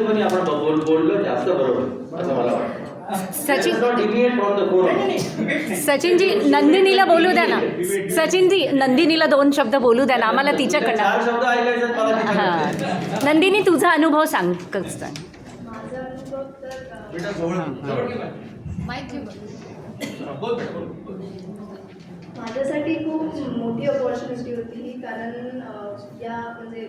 हिशोबाने आपण बोल बोललो जास्त बरोबर. असं मला वाटतं. सचिन सचिनजी नंदिनीला बोलू द्या ना. सचिनजी नंदिनीला दोन शब्द बोलू द्या ना. आम्हाला तिच्याकडनं. हां. नंदिनी तुझा अनुभव सांग. कसं हा, माझ्यासाठी खूप मोठी अपॉर्च्युनिटी होती ही कारण या म्हणजे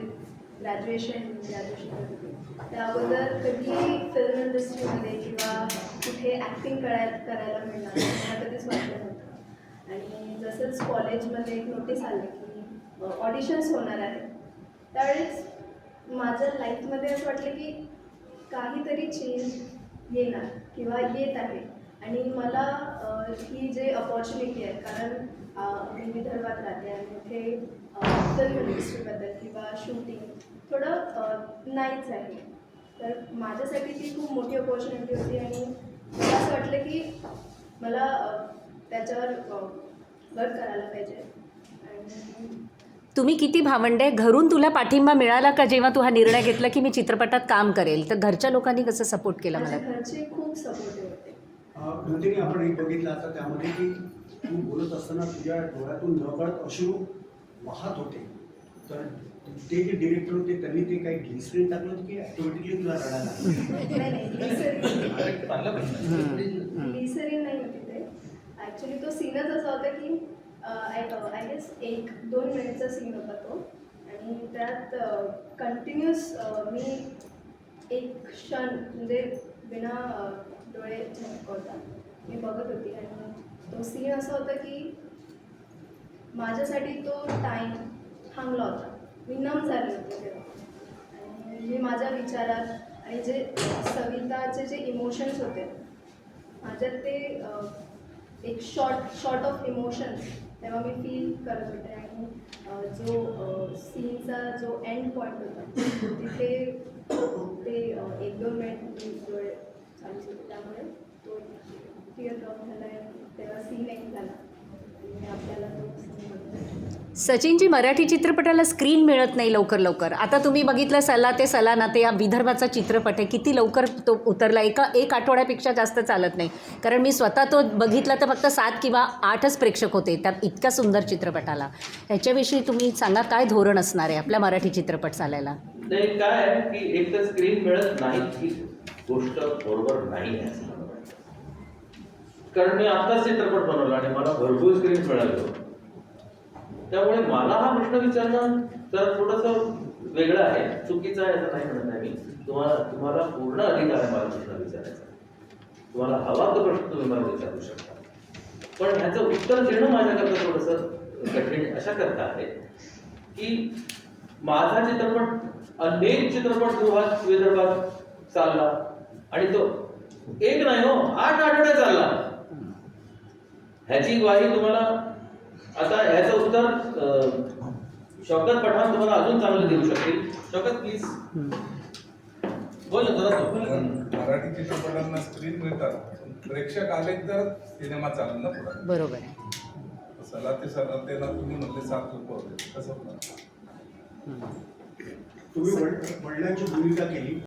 ग्रॅज्युएशन ग्रॅज्युएशन त्या अगोदर कधी फिल्म इंडस्ट्रीमध्ये किंवा कुठे ॲक्टिंग कराय करायला मिळणार मला कधीच वाटलं नव्हतं. आणि जसंच कॉलेजमध्ये एक नोटीस आली की ऑडिशन्स होणार आहेत. त्यावेळेस माझ्या लाईफमध्ये असं वाटलं की काहीतरी चेंज येणार किंवा येत आहे. आणि मला ही जे अपॉर्च्युनिटी आहे कारण मी विदर्भात राहते आणि इथे फिल्म इंडस्ट्रीबद्दल थोडं नाहीच आहे. तर माझ्यासाठी ती खूप मोठी अपॉर्च्युनिटी होती आणि मला असं वाटलं की मला त्याच्यावर वर्क करायला पाहिजे. आणि तुम्ही किती भावंडे? घरून तुला पाठिंबा मिळाला का जेव्हा तू हा निर्णय घेतला की मी चित्रपटात काम करेल? तर घरच्या लोकांनी कसं सपोर्ट केला मला? माझ्या घरचे खूप सपोर्टिव्ह होते. नंदिनी आपण एक बघितलं आता त्यामध्ये की तू बोलत असताना तुझ्या डोळ्यातून नकळत अश्रू वाहत होते. तर ते जे डिरेक्टर होते त्यांनी ते काही ग्लिसरीन टाकलं होतं की ॲटोमॅटिकली तुला रडायला लागलं? नाही नाही ग्लिसरीन नाही होती ते. ॲक्च्युली तो सीनच असा होता की आय गेस एक दोन मिनिटचा सीन होता तो. आणि त्यात कंटिन्युअस मी एक क्षण म्हणजे बिना डोळे झटकवता मी बघत होती. आणि तो सीन असा होता की माझ्यासाठी तो टाईम थांबला होता. मी नम झाले होते तेव्हा. आणि मी माझ्या विचारात आणि जे सविताचे जे इमोशन्स होते माझ्यात ते एक शॉर्ट शॉर्ट ऑफ इमोशन तेव्हा मी फील करत होते. आणि जो सीनचा जो एंड पॉईंट होता तिथे ते एक दोन मिनिट मी डोळे चालूच होते त्यामुळे तो टिअर ड्रॉप झाला आहे. तेव्हा सीन एक झाला आणि आपल्याला तो scene सचिनची सचिनजी मराठी चित्रपटाला स्क्रीन मिळत नाही लवकर लवकर. आता तुम्ही बघितलं सला ते सला ना ते या विदर्भाचा चित्रपट आहे. किती लवकर तो उतरला. एका एक आठवड्यापेक्षा जास्त चालत नाही. कारण मी स्वतः तो बघितला तर फक्त सात किंवा आठच प्रेक्षक होते त्या इतक्या सुंदर चित्रपटाला. ह्याच्याविषयी तुम्ही सांगा काय धोरण असणार आहे आपल्या मराठी चित्रपट चालायला? नाही काय की एक तर स्क्रीन मिळत नाही ही गोष्ट बरोबर नाही कारण मी आत्ताच चित्रपट बनवला आणि मला भरपूर स्क्रीन मिळाली. त्यामुळे मला हा प्रश्न विचारणं तर थोडंसं वेगळं आहे. चुकीचं आहे असं नाही म्हणत आहे मी. तुम्हाला तुम्हाला पूर्ण अधिकार आहे मला प्रश्न विचारायचा. तुम्हाला हवा तो प्रश्न तुम्ही मला विचारू शकता. पण ह्याचं उत्तर देणं माझ्याकरता थोडंसं कठीण अशा करता आहे की माझा चित्रपट अनेक चित्रपट गृहात विदर्भात चालला आणि तो एक नाही हो आठ आठवडे चालला. ह्याची ग्वाही तुम्हाला आता ह्याचं उत्तर शौकत पठाण तुम्हाला अजून चांगलं देऊ शकतील. शौकत प्लीज बोल मराठी चित्रपटांना स्क्रीन मिळतात. प्रेक्षक आले तर सिनेमा चालेल ना पुढे. बरोबर आहे. सला ते सला ते ना तुम्ही म्हणले सात लोक होते. कसं तुम्ही वडिलांची भूमिका केली.